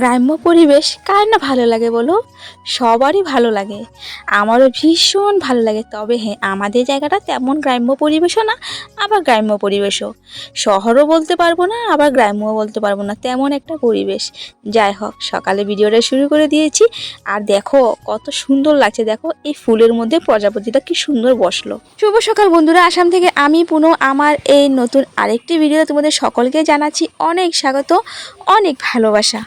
গ্রাম্য পরিবেশ কার না ভালো লাগে বলো সবারই ভালো লাগে। আমারও ভীষণ ভালো লাগে। তবে হ্যাঁ আমাদের জায়গাটা তেমন গ্রাম্য পরিবেশও না, আবার গ্রাম্য পরিবেশও। শহরও বলতে পারব না, আবার গ্রাম্যও বলতে পারব না। তেমন একটা পরিবেশ। যাই হোক, সকালে ভিডিওটা শুরু করে দিয়েছি। আর দেখো, কত সুন্দর লাগছে। দেখো, এই ফুলের মধ্যে প্রজাপতিটা কি সুন্দর বসল। শুভ সকাল বন্ধুরা। আসাম থেকে আমি পুনঃ। আমার এই নতুন আরেকটি ভিডিও তোমাদের সকলকে জানাচ্ছি অনেক স্বাগত, অনেক ভালোবাসা।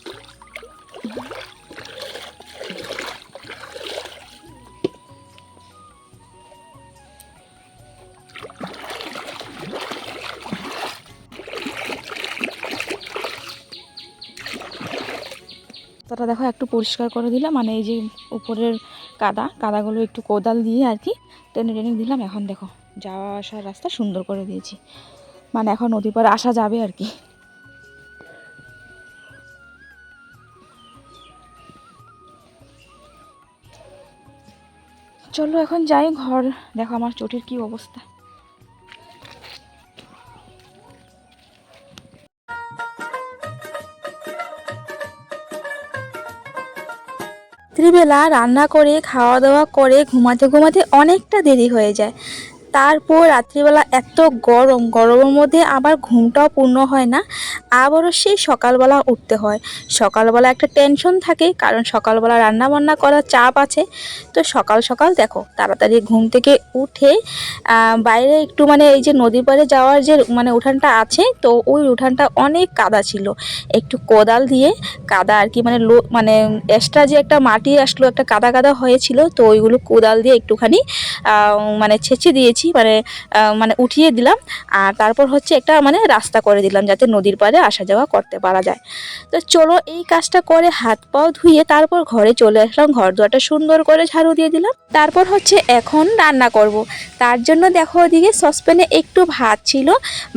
রাস্তাটা দেখো, একটু পরিষ্কার করে দিলাম। মানে এই যে উপরের কাদা, কাদাগুলো একটু কোদাল দিয়ে আর কি টেনে টেনে দিলাম। এখন দেখো, যাওয়া আসার রাস্তা সুন্দর করে দিয়েছি। মানে এখন নদী পাড়ে আসা যাবে আর কি। চলো এখন যাই ঘর। দেখো আমার চটির কি অবস্থা। রাত্রিবেলা রান্না করে খাওয়া দাওয়া করে ঘুমাতে ঘুমাতে অনেকটা দেরি হয়ে যায়। তারপর রাত্রিবেলা এত গরম, গরমের মধ্যে আবার ঘুমটাও পূর্ণ হয় না। আবারও সেই সকালবেলা উঠতে হয়। সকালবেলা একটা টেনশন থাকে, কারণ সকালবেলা রান্না বান্না করার চাপ আছে। তো সকাল সকাল দেখো, তাড়াতাড়ি ঘুম থেকে উঠে বাইরে একটু মানে এই যে নদীর পাড়ে যাওয়ার যে মানে উঠানটা আছে, তো ওই উঠানটা অনেক কাদা ছিল। একটু কোদাল দিয়ে কাদা আর কি মানে লো মানে এক্সট্রা যে একটা মাটি আসলো, একটা কাদা কাদা হয়েছিল, তো ওইগুলো কোদাল দিয়ে একটুখানি মানে ছেঁচে দিয়েছি। মানে মানে উঠিয়ে দিলাম। আর তারপর হচ্ছে একটা মানে রাস্তা করে দিলাম যাতে নদীর পাড়ে আসা যাওয়া করতে পারা যায়। তো চলো এই কাজটা করে হাত পাও ধুয়ে তারপর ঘরে চলে আসলাম। ঘর দুয়ারটা সুন্দর করে ঝাড়ু দিয়ে দিলাম। তারপর হচ্ছে এখন রান্না করব। তার জন্য দেখো ওদিকে সসপ্যানে একটু ভাত ছিল।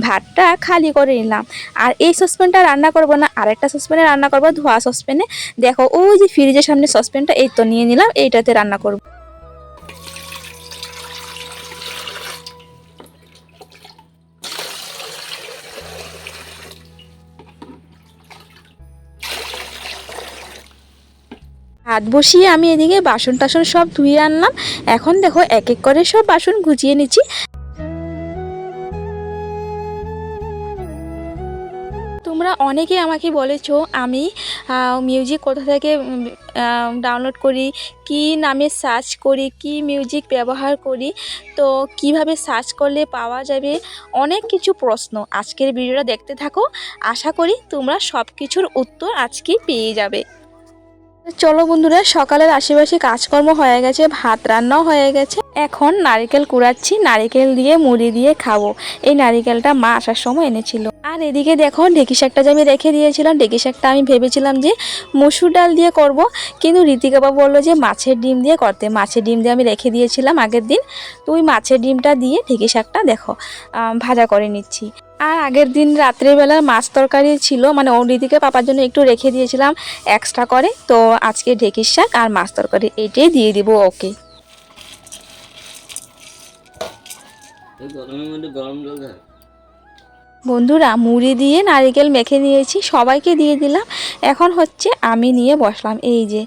ভাতটা খালি করে নিলাম। আর এই সসপ্যানটা রান্না করব না, আরেকটা সসপ্যানে রান্না করব ধোয়া সসপ্যানে। দেখো ওই যে ফ্রিজের সামনে সসপ্যানটা, এই তো নিয়ে নিলাম, এইটাতে রান্না করব। হাত বসিয়ে আমি এদিকে বাসন টাসন সব ধুয়ে আনলাম। এখন দেখো এক এক করে সব বাসন গুছিয়ে নিচ্ছি। তোমরা অনেকে আমাকে বলেছ, আমি মিউজিক কোথা থেকে ডাউনলোড করি, কি নামে সার্চ করি, কি মিউজিক ব্যবহার করি, তো কীভাবে সার্চ করলে পাওয়া যাবে? অনেক কিছু প্রশ্ন। আজকের ভিডিওটা দেখতে থাকো। আশা করি তোমরা সব কিছুর উত্তর আজকেই পেয়ে যাবে। চলো বন্ধুরা, সকালের আশেপাশে কাজকর্ম হয়ে গেছে, ভাত রান্নাও হয়ে গেছে। এখন নারিকেল কুড়াচ্ছি, নারিকেল দিয়ে মুড়ি দিয়ে খাব। এই নারিকেলটা মা আসার সময় এনেছিল। আর এদিকে দেখো, ঢেকি শাকটা যে আমি রেখে দিয়েছিলাম, ঢেকি শাকটা আমি ভেবেছিলাম যে মসুর ডাল দিয়ে করব, কিন্তু ঋতিকা বাবু বলল যে মাছের ডিম দিয়ে করতে। মাছের ডিম দিয়ে আমি রেখে দিয়েছিলাম আগের দিন। তো ওই মাছের ডিমটা দিয়ে ঢেকি শাকটা দেখো ভাজা করে নিচ্ছি। আর আগের দিন রাত্রেবেলা মাছ তরকারি ছিল মানে অন্যদিকে পাপার জন্য একটু রেখে দিয়েছিলাম এক্সট্রা করে। তো আজকে ঢেকির শাক আর মাছ তরকারি এটাই দিয়ে দিব, ওকে। গরমের মধ্যে গরম জল বন্ধুরা, মুড়ি দিয়ে নারিকেল মেখে নিয়েছি, সবাইকে দিয়ে দিলাম। এখন হচ্ছে আমি নিয়ে বসলাম, এই যে।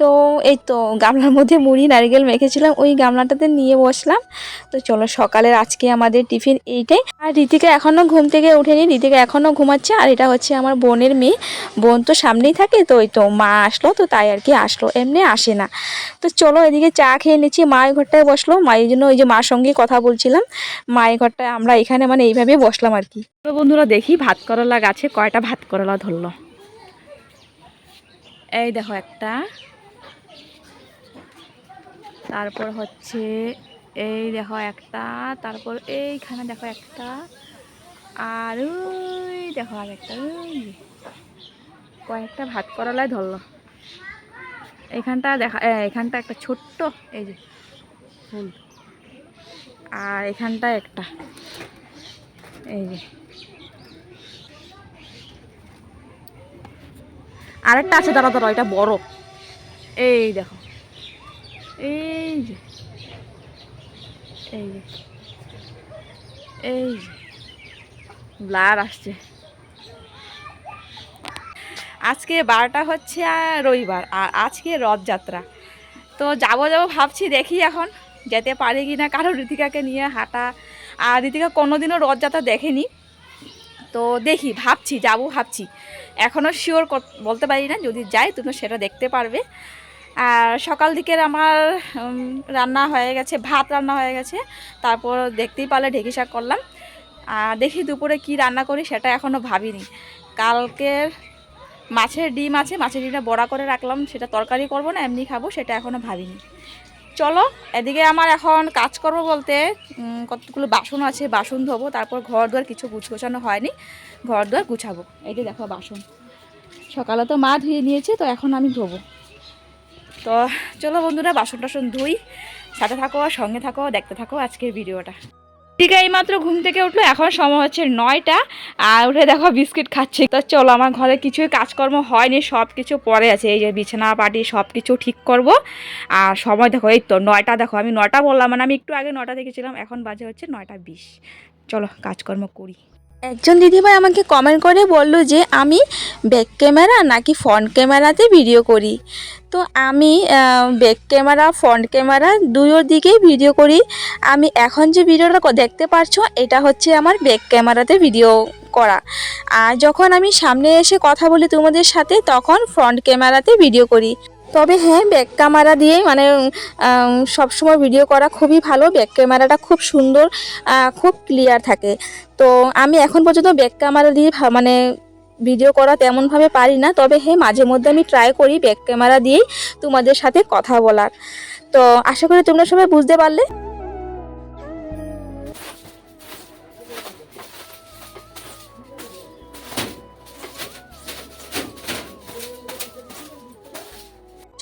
তো, এই তো, গামলার মধ্যে মুড়ি, নারিকেল মেখেছিলাম, ওই গামলাটাতে নিয়ে বসলাম। তো চলো, সকালের আজকে আমাদের টিফিন এইটাই। আর ঋতিকা এখনও ঘুম থেকে উঠেনি ঋতিকা এখনও ঘুমাচ্ছে, আর এটা হচ্ছে আমার বোনের মেয়ে। বোন তো সামনেই থাকে, তো ওই তো মা আসলো, তো তাই আর কি আসলো, এমনি আসে না। তো চলো, এদিকে চা খেয়ে নিচ্ছি মায়ের ঘরটায় বসল মায়ের জন্য ওই যে মার সঙ্গে কথা বলছিলাম। মায়ের ঘরটায়, আমরা এখানে মানে এইভাবেই বসলাম আর কি। তো বন্ধুরা দেখি ভাত করলা গাছে কয়টা ভাত করলা ধরলো। এই দেখো একটা। তারপর হচ্ছে এই দেখো একটা, তারপর এইখানে দেখো একটা, আর ওই দেখো আর একটা, ওই কয়েকটা ভাত করলাই ধরলো। এখানটা দেখা এখানটা একটা ছোট্ট, এই যে আর এখানটা একটা, এই যে আরেকটা আছে দাঁড়া দাঁড়া এটা বড়। এই দেখো। এই যে। এই যে। এই যে। ব্লার আসছে। আজকে বারোটা হচ্ছে আর রবিবার, আর আজকে রথযাত্রা। তো যাব যাব ভাবছি, দেখি এখন যেতে পারি কি না কারণ ঋতিকাকে নিয়ে হাঁটা, আর ঋতিকা কোনোদিনও রথযাত্রা দেখেনি। তো দেখি, ভাবছি, যাব, ভাবছি। এখনও শিওর বলতে পারি না, যদি যাই তুমি সেটা দেখতে পারবে। আর সকাল দিকের আমার রান্না হয়ে গেছে, ভাত রান্না হয়ে গেছে, তারপর দেখতেই পারলে ঢেকি শাক করলাম। আর দেখি দুপুরে কি রান্না করি সেটা এখনও ভাবিনি। কালকের মাছের ডিম আছে, মাছের ডিমটা বড়া করে রাখলাম, সেটা তরকারি করব না, এমনি খাব, সেটা এখনও ভাবিনি। চলো, এদিকে আমার এখন কাজ করব বলতে কতগুলো বাসন আছে, বাসন ধোবো, তারপর ঘর দুয়ার কিছু গুছ গোছানো হয়নি, ঘর দুয়ার গুছাবো। এই যে দেখো বাসন। সকালে তো মা ধুয়ে নিয়েছে, তো এখন আমি ধোবো। তো চলো বন্ধুরা বাসন টাসন ধুই, সাথে থাকো, সঙ্গে থাকো, দেখতে থাকো আজকের ভিডিওটা। ঠিক আছে এইমাত্র ঘুম থেকে উঠল, এখন সময় হচ্ছে নয়টা, আর উঠে দেখো বিস্কিট খাচ্ছে। তো চলো, আমার ঘরে কিছুই কাজকর্ম হয়নি সব কিছু পরে আছে, এই যে বিছানা পাটি সব কিছু ঠিক করব। আর সময় দেখো, এই তো নয়টা, দেখো আমি নয়টা বললাম মানে আমি একটু আগে নয়টা দেখেছিলাম, এখন বাজে হচ্ছে নয়টা বিশ। চলো, কাজকর্ম করি। একজন দিদিভাই আমাকে কমেন্ট করে বলল যে, আমি ব্যাক ক্যামেরা নাকি ফ্রন্ট ক্যামেরাতে ভিডিও করি? তো আমি ব্যাক ক্যামেরা ফ্রন্ট ক্যামেরা দুয়োর দিকেই ভিডিও করি। আমি এখন যে ভিডিওটা দেখতে পারছ, এটা হচ্ছে আমার ব্যাক ক্যামেরাতে ভিডিও করা। আর যখন আমি সামনে এসে কথা বলি তোমাদের সাথে, তখন ফ্রন্ট ক্যামেরাতে ভিডিও করি। তবে হ্যাঁ ব্যাক ক্যামেরা দিয়েই মানে সব সবসময় ভিডিও করা খুবই ভালো। ব্যাক ক্যামেরাটা খুব সুন্দর খুব ক্লিয়ার থাকে। তো আমি এখন পর্যন্ত ব্যাক ক্যামেরা দিয়ে মানে ভিডিও করা তেমনভাবে পারি না। তবে হ্যাঁ মাঝে মধ্যে আমি ট্রাই করি ব্যাক ক্যামেরা দিয়েই তোমাদের সাথে কথা বলার। তো আশা করি তোমরা সবাই বুঝতে পারলে।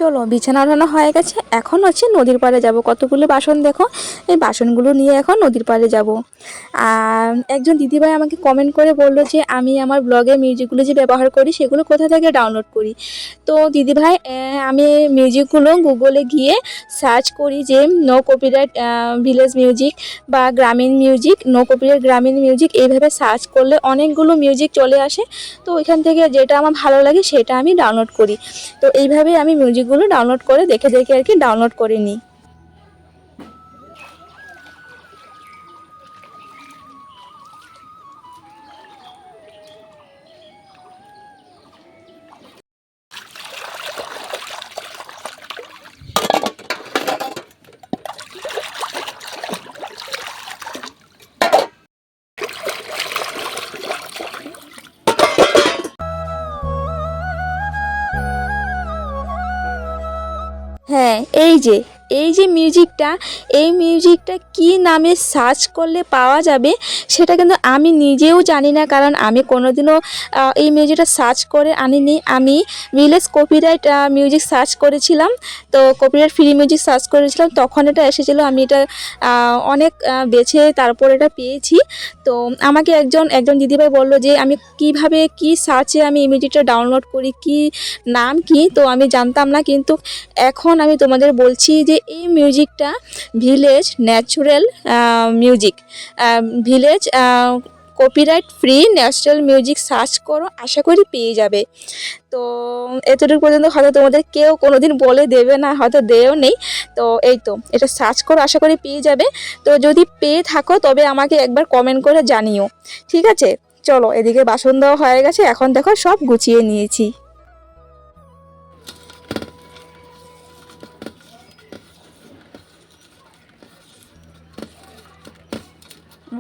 চলো, বিছানা ওঠানো হয়ে গেছে। এখন হচ্ছে নদীর পাড়ে যাব। কতগুলো বাসন দেখো? এই বাসনগুলো নিয়ে এখন নদীর পাড়ে যাব। আর একজন দিদিভাই আমাকে কমেন্ট করে বলল যে, আমি আমার ব্লগে মিউজিকগুলো যে ব্যবহার করি, সেগুলো কোথা থেকে ডাউনলোড করি? তো দিদিভাই আমি মিউজিকগুলো গুগলে গিয়ে সার্চ করি যে নো কপিরাইট ভিলেজ মিউজিক বা গ্রামীণ মিউজিক নো কপিরাইট গ্রামীণ মিউজিক এইভাবে সার্চ করলে অনেকগুলো মিউজিক চলে আসে। তো ওইখান থেকে যেটা আমার ভালো লাগে, সেটা আমি ডাউনলোড করি। তো এইভাবেই আমি মিউজিকগুলো ডাউনলোড করে দেখে দেখে আর কি ডাউনলোড করে নিই। এই যে এই যে মিউজিকটা, এই মিউজিকটা কি নামে সার্চ করলে পাওয়া যাবে সেটা কিন্তু আমি নিজেও জানি না। কারণ আমি কোনোদিনও এই মিউজিকটা সার্চ করে আনিনি। আমি ভিলেজ কপিরাইট মিউজিক সার্চ করেছিলাম। তো কপিরাইট ফ্রি মিউজিক সার্চ করেছিলাম। তখন এটা এসেছিল। আমি এটা অনেক বেছে তারপর এটা পেয়েছি। তো আমাকে একজন একজন দিদিভাই বলল যে, আমি কীভাবে, কি সার্চে আমি এই মিউজিকটা ডাউনলোড করি? কি নাম কি? তো আমি জানতাম না। কিন্তু এখন আমি তোমাদের বলছি যে এই মিউজিকটা village natural music village copyright free natural music search করো, আশা করি পেয়ে যাবে। তো এতটুকু পর্যন্ত হয়তো তোমাদের কেউ কোনো দিন বলে দেবে না, হয়তো দেও নেই। তো এই তো, এটা সার্চ করো, আশা করি পেয়ে যাবে। তো যদি পেয়ে থাকো, তবে আমাকে একবার কমেন্ট করে জানিও। ঠিক আছে? চলো, এদিকে বাসন দেওয়া হয়ে গেছে, এখন দেখো সব গুছিয়ে নিয়েছি।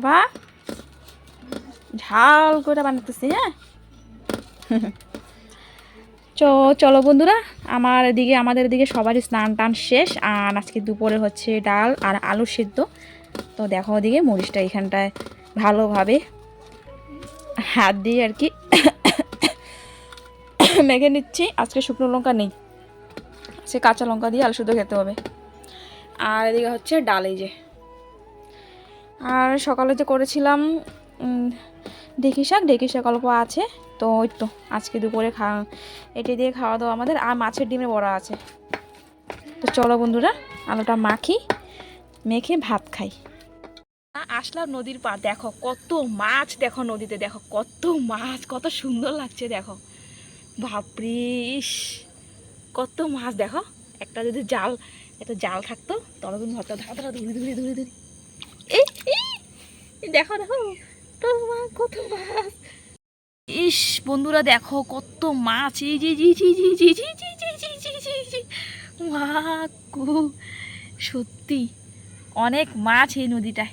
বাবা। ঝাল করে বানাতেছি হ্যাঁ? চো, চলো বন্ধুরা, আমার এদিকে, আমাদের এদিকে সবারই স্নান টান শেষ, আর আজকে দুপুরে হচ্ছে ডাল আর আলু সিদ্ধ। তো দেখো ওদিকে মরিচটা এখানটায় ভালোভাবে হাত দিয়ে আর কি মেখে নিচ্ছি। আজকে শুকনো লঙ্কা নেই, সে কাঁচা লঙ্কা দিয়ে আলু সিদ্ধ খেতে হবে। আর এদিকে হচ্ছে ডাল এই যে। আর সকালে যে করেছিলাম ঢেঁকি শাক ঢেঁকি শাক অল্প আছে। তো ওই তো, আজকে দুপুরে খাওয়া এটি দিয়ে খাওয়া দাওয়া আমাদের, আর মাছের ডিমে বড়া আছে। তো চলো বন্ধুরা, আলুটা মাখি, মেখে ভাত খাই। আসলাম নদীর পার দেখো কত মাছ, দেখো নদীতে, দেখো কত মাছ, কত সুন্দর লাগছে, দেখো। বাপরে কত মাছ, দেখো। একটা যদি জাল, একটা জাল থাকতো তুমি ধরতে ধরা ধরা ধরে ধরে ধরে এই দেখো দেখো। তো মা- কত মাছ। ইস বন্ধুরা দেখো কত মাছ। এই জি জি জি জি জি জি জি জি জি জি জি জি মা সত্যি অনেক মাছ এই নদীটায়।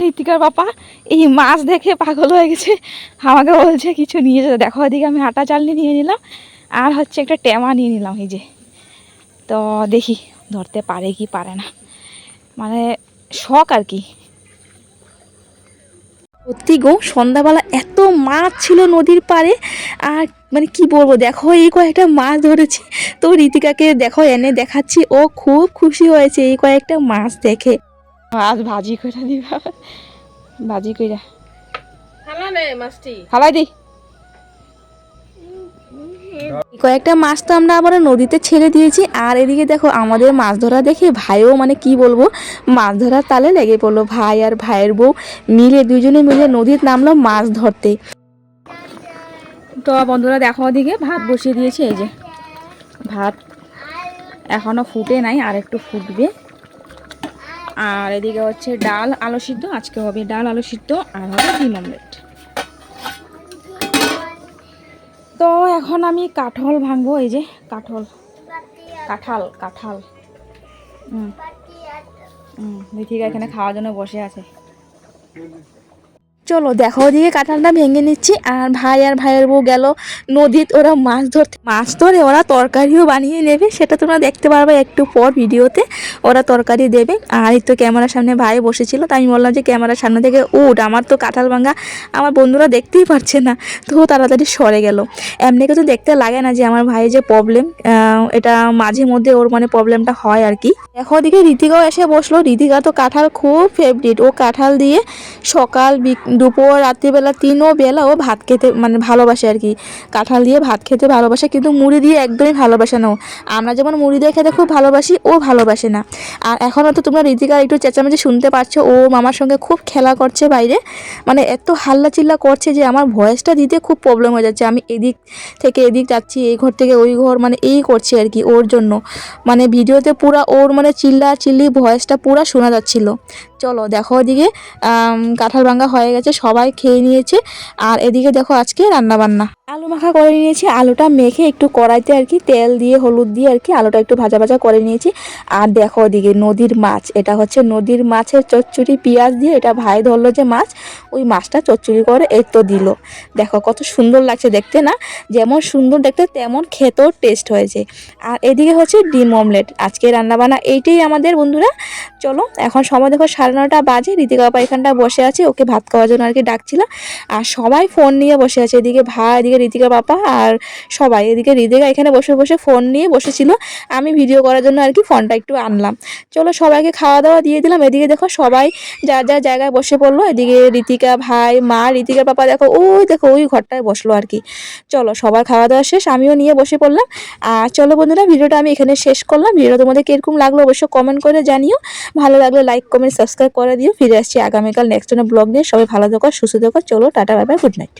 ঋতিকার বাপা এই মাছ দেখে পাগল হয়ে গেছে। আমাকে বলছে কিছু নিয়ে যেতে। দেখো ওদিকে আমি আটা চালনি নিয়ে নিলাম আর হচ্ছে একটা টেমা নিয়ে নিলাম এই যে। তো দেখি ধরতে পারে কি পারে না। মানে শখ আর কি। সত্যি গো সন্ধ্যাবেলা এত মাছ ছিল নদীর পাড়ে আর মানে কি বলব দেখো এই কয়েকটা মাছ ধরেছি। তো ঋতিকাকে দেখো এনে দেখাচ্ছি ও খুব খুশি হয়েছে এই কয়েকটা মাছ দেখে। মাছ ভাজি করে দিবা। ভাজি কইরা। হালাই দি। কয়েকটা মাছ তো আমরা আবার নদীতে ছেড়ে দিয়েছি আর এদিকে দেখো আমাদের মাছ ধরা দেখে ভাইও মানে কি বলব মাছ ধরার তালে লেগে পড়ল। ভাই আর ভাইয়ের বউ মিলে দুজনে মিলে নদীর নামলো মাছ ধরতে। তো বন্ধুরা দেখো ওদিকে ভাত বসিয়ে দিয়েছি এই যে ভাত এখনও ফুটে নাই আর একটু ফুটবে। আর এদিকে হচ্ছে ডাল আলু সিদ্ধ আজকে হবে ডাল আলু সিদ্ধ আর হবে ডিম অমলেট। তো এখন আমি কাঠল ভাঙবো এই যে কাঠল। কাঁঠাল কাঁঠাল। হুম। হুম ঋতিকা এখানে খাওয়ার জন্য বসে আছে। চলো দেখো ওদিকে কাঁঠালটা ভেঙে নিচ্ছি আর ভাই আর ভাইয়ের বউ গেল নদীত, ওরা মাছ ধরতে। মাছ ধরে ওরা তরকারিও বানিয়ে নেবে, সেটা তোমরা দেখতে পারবে একটু পর ভিডিওতে। ওরা তরকারি দেবে। আর এই তো ক্যামেরার সামনে ভাই বসেছিল, তাই আমি বললাম যে ক্যামেরার সামনে থেকে উঠ, আমার তো কাঁঠাল ভাঙা, আমার বন্ধুরা দেখতেই পারছে না, তো তাড়াতাড়ি সরে গেল। এমনি কিন্তু দেখতে লাগে না যে আমার ভাইয়ের যে প্রবলেম এটা মাঝে মধ্যে ওর মানে প্রবলেমটা হয় আর কি। দেখো ওদিকে ঋতিকাও এসে বসল ঋতিকা তো কাঁঠাল খুব ফেভারিট ও কাঁঠাল দিয়ে সকাল দুপুর, রাত্রিবেলা তিনও বেলা ও ভাত খেতে মানে ভালোবাসে আর কি। কাঁঠাল দিয়ে ভাত খেতে ভালোবাসে, কিন্তু মুড়ি দিয়ে একদমই ভালোবাসে না। আমরা যেমন মুড়ি দিয়ে খেতে খুব ভালোবাসি, ও ভালোবাসে না। আর এখনও তো তোমরা ঋতিকার একটু চেঁচামেচি শুনতে পাচ্ছ ও মামার সঙ্গে খুব খেলা করছে বাইরে। মানে এত হাল্লা চিল্লা করছে যে আমার ভয়েসটা দিতে খুব প্রবলেম হয়ে যাচ্ছে। আমি এদিক থেকে এদিক যাচ্ছি, এই ঘর থেকে ওই ঘর মানে এই করছি আর কি ওর জন্য। মানে ভিডিওতে পুরা ওর মানে চিল্লা চিল্লি ভয়েসটা পুরা শোনা যাচ্ছিল। চলো দেখো ওদিকে কাঁঠাল ভাঙ্গা হয়ে গেছে সবাই খেয়ে নিয়েছে। আর এদিকে দেখো আজকে রান্না বান্না আলু মাখা করে নিয়েছি। আলুটা মেখে একটু কড়াইতে আর কি তেল দিয়ে, হলুদ দিয়ে আর কি আলুটা একটু ভাজা ভাজা করে নিয়েছি। আর দেখো ওদিকে নদীর মাছ, এটা হচ্ছে নদীর মাছের চচ্চড়ি পেঁয়াজ দিয়ে, এটা ভাই ধরলো যে মাছ, ওই মাছটা চচ্চড়ি করে এই তো দিল। দেখো কত সুন্দর লাগছে দেখতে না? যেমন সুন্দর দেখতে, তেমন খেতেও টেস্ট হয়েছে। আর এদিকে হচ্ছে ডিম অমলেট আজকে রান্নাবান্না এইটাই আমাদের বন্ধুরা। চলো, এখন সময় দেখো সাড়ে নটা বাজে ঋতিকা বাবা এখানটা বসে আছে, ওকে ভাত খাওয়ার জন্য আর কি ডাকছিলাম। আর সবাই ফোন নিয়ে বসে আছে, এদিকে ভাই, এদিকে ঋতিকা বাবা আর সবাই। এদিকে ঋতিকা এখানে বসে বসে ফোন নিয়ে বসেছিল। আমি ভিডিও করার জন্য আর কি ফোনটা একটু আনলাম। চলো সবাইকে খাওয়া দাওয়া দিয়ে দিলাম। এদিকে দেখো সবাই যার যার জায়গায় বসে পড়ল। এদিকে ঋতিকা ভাই, মা ঋতিকার পাপা দেখো, ওই দেখো, ওই ঘরটায় বসল আর কি চলো সবার খাওয়া দাওয়া শেষ। আমিও নিয়ে বসে পড়লাম। আর চলো বন্ধুরা, ভিডিওটা আমি এখানে শেষ করলাম। ভিডিওটা তোমাদের কীরকম লাগল অবশ্যই কমেন্ট করে জানিও। ভালো লাগলে লাইক কমেন্ট সাবস্ক্রাইব করে দিও। ফিরে আসছি আগামীকাল নেক্সট ব্লগ নিয়ে। সবাই ভালো থাকো, সুস্থ থাকো। চলো tata bye bye good night